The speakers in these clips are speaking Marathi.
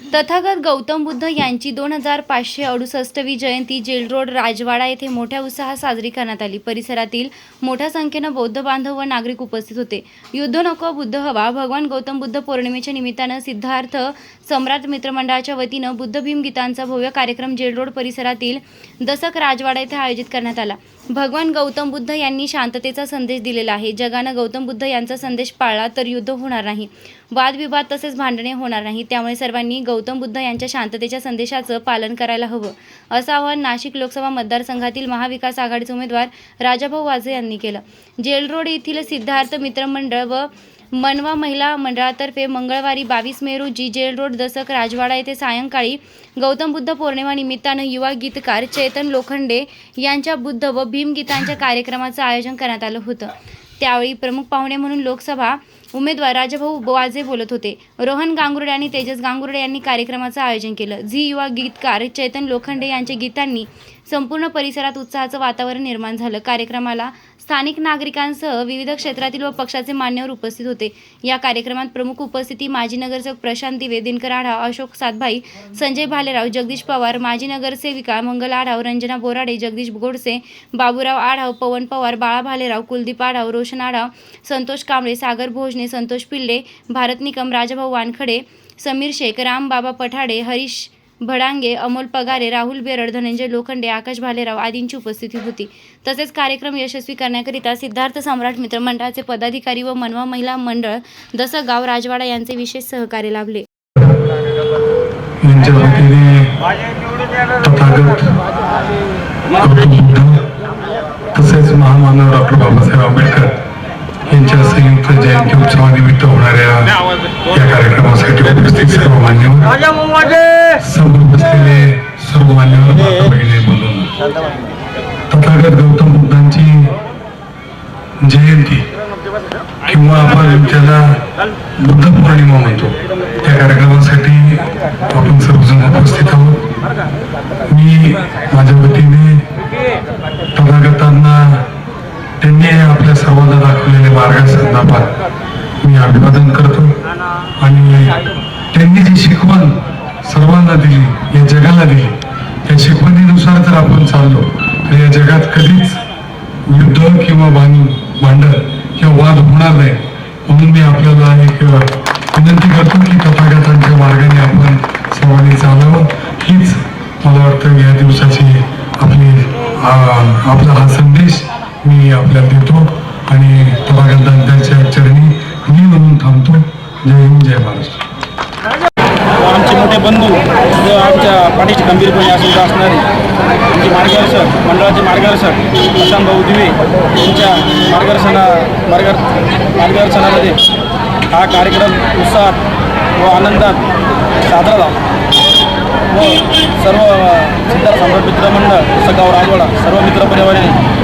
तथागत गौतम बुद्ध यांची दोन हजार पाचशे अडुसष्टवी जयंती जेल रोड राजवाडा येथे मोठ्या उत्साहात साजरी करण्यात आली. परिसरातील मोठ्या संख्येनं बौद्ध बांधव व नागरिक उपस्थित होते. युद्ध नको बुद्ध हवा. भगवान गौतम बुद्ध पौर्णिमेच्या निमित्तानं सिद्धार्थ सम्राट मित्रमंडळाच्या वतीनं बुद्ध भीम गीतांचा भव्य कार्यक्रम जेल रोड परिसरातील दसक राजवाडा येथे आयोजित करण्यात आला. भगवान गौतम बुद्ध यांनी शांततेचा संदेश दिलेला आहे. जगानं गौतम बुद्ध यांचा संदेश पाळला तर युद्ध होणार नाही. वादविवाद तसेच भांडणे होणार नाही. त्यामुळे सर्वांनी गौतम बुद्ध यांच्या शांततेच्या संदेशाचं पालन करायला हवं. असं आवाहन नाशिक लोकसभा मतदारसंघातील महाविकास आघाडीचे उमेदवार राजाभाऊ वाझे यांनी केलं. जेल रोड येथील सिद्धार्थ मित्रमंडळ व मनवा महिला मंडळातर्फे मंगळवारी बावीस मे रोजी जेल रोड दसक राजवाडा येथे सायंकाळी गौतम बुद्ध पौर्णिमा निमित्तानं युवा गीतकार चेतन लोखंडे यांच्या बुद्ध व भीम गीतांच्या कार्यक्रमाचं आयोजन करण्यात आलं होतं. त्यावेळी प्रमुख पाहुणे म्हणून लोकसभा उमेदवार राजाभाऊ वाजे बोलत होते. रोहन गांगुर्डे आणि तेजस गांगुर्डे यांनी कार्यक्रमाचं आयोजन केलं. झी युवा गीतकार चैतन लोखंडे यांच्या गीतांनी संपूर्ण परिसरात उत्साहाचं वातावरण निर्माण झालं. कार्यक्रमाला स्थानिक नागरिकांसह विविध क्षेत्रातील व पक्षाचे मान्यवर उपस्थित होते. या कार्यक्रमात प्रमुख उपस्थिती माजी नगरसेवक प्रशांत दिवे दिनकर आढाव अशोक सातभाई संजय भालेराव जगदीश पवार माजी नगरसेविका मंगल आढाव रंजना बोराडे जगदीश गोडसे बाबूराव आढाव पवन पवार बाळा भालेराव कुलदीप आढाव रोशन आढाव संतोष कांबळे सागर भोजने संतोष पिल्ले भारत निकम राजाभाऊ वानखडे समीर शेख रामबाबा पठाडे हरीश भडांगे अमोल पगारे राहुल बेरड धनंजय लोखंडे आकाश भालेराव आदींची उपस्थिती होती. तसेच कार्यक्रम यशस्वी करण्याकरिता सिद्धार्थ सम्राट मित्रमंडळाचे पदाधिकारी व मनवा महिला मंडळ दसगाव राजवाडा यांचे विशेष सहकार्य लाभले. तसेच महामानव डॉक्टर बाबासाहेब आंबेडकर यांच्या संयुक्त जयंती उत्सवानिमित्त होणाऱ्या या कार्यक्रमासाठी उपस्थित सर्व मान्यवर समोर बसलेले सर्व मान्यवर बोलून तथागत गौतम बुद्धांची जयंती किंवा आपण त्याला बुद्ध पौर्णिमा म्हणतो त्या कार्यक्रमासाठी आपण सर्वजण उपस्थित आहोत. मी माझ्या वतीने तथागतांना त्यांनी आपल्या सर्वांना दाखवलेल्या मार्गासंदर्भात मी अभिवादन करतो. आणि त्यांनी जी शिकवण सर्वांना दिली या जगाला दिली त्या शिकवणीनुसार जर आपण चाललो तर या जगात कधीच युद्ध किंवा भांड भांडण किंवा वाद होणार नाही. म्हणून मी आपल्याला एक विनंती करतो की तथागतांच्या मार्गाने आपण सर्वांनी चालावं. हीच मला वाटतं या दिवसाची आपली आपला हा संदेश. मी आपल्याला देतो आणि तथागतांच्या चरणी मी म्हणून थांबतो. जय हिंद जय महाराष्ट्र. आमचे मोठे बंधू व आमच्या पाठीशी गंभीरपणे असून असणारे आमचे मार्गदर्शक मंडळाचे मार्गदर्शक प्रशांत भाऊ दिवे यांच्या मार्गदर्शना मार्ग मार्गदर्शनामध्ये हा कार्यक्रम उत्साहात व आनंदात साजरा झाला. व सर्व सिद्धार्थ सम्राट मित्रमंडळ सगाव राजवाडा सर्व मित्रपरिवाराने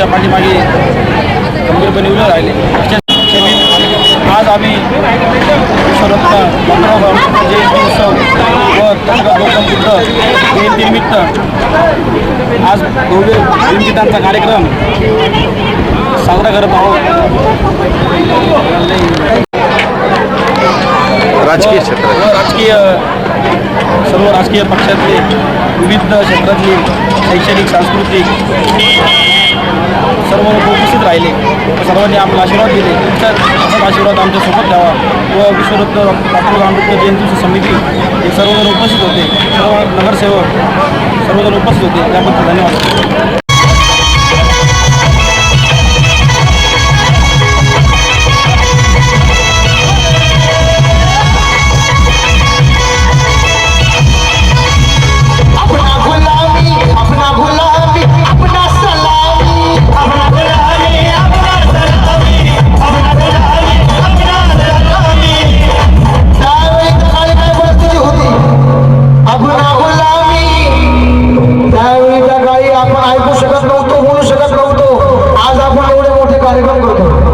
आमच्या पाठीमागे गंभीरपणे उभे राहिले. आज आम्ही विश्वरत्न पंधराव जयंती उत्सव व तथागत गौतम बुद्ध जयंतीनिमित्त आज भव्य भीमगीतांचा कार्यक्रम साजरा करत आहोत. राजकीय क्षेत्रात व राजकीय सर्व राजकीय पक्षातले विविध क्षेत्रातले शैक्षणिक सांस्कृतिक सर्व लोक उपस्थित राहिले. सर्वांनी आपला आशीर्वाद दिले. तुमचा असाच आशीर्वाद आमच्यासोबत द्यावा व विश्वरत्न डॉक्टर आंबेडकर जयंती समिती हे सर्वजण उपस्थित होते. सर्व नगरसेवक सर्वजण उपस्थित होते. त्याबद्दल धन्यवाद.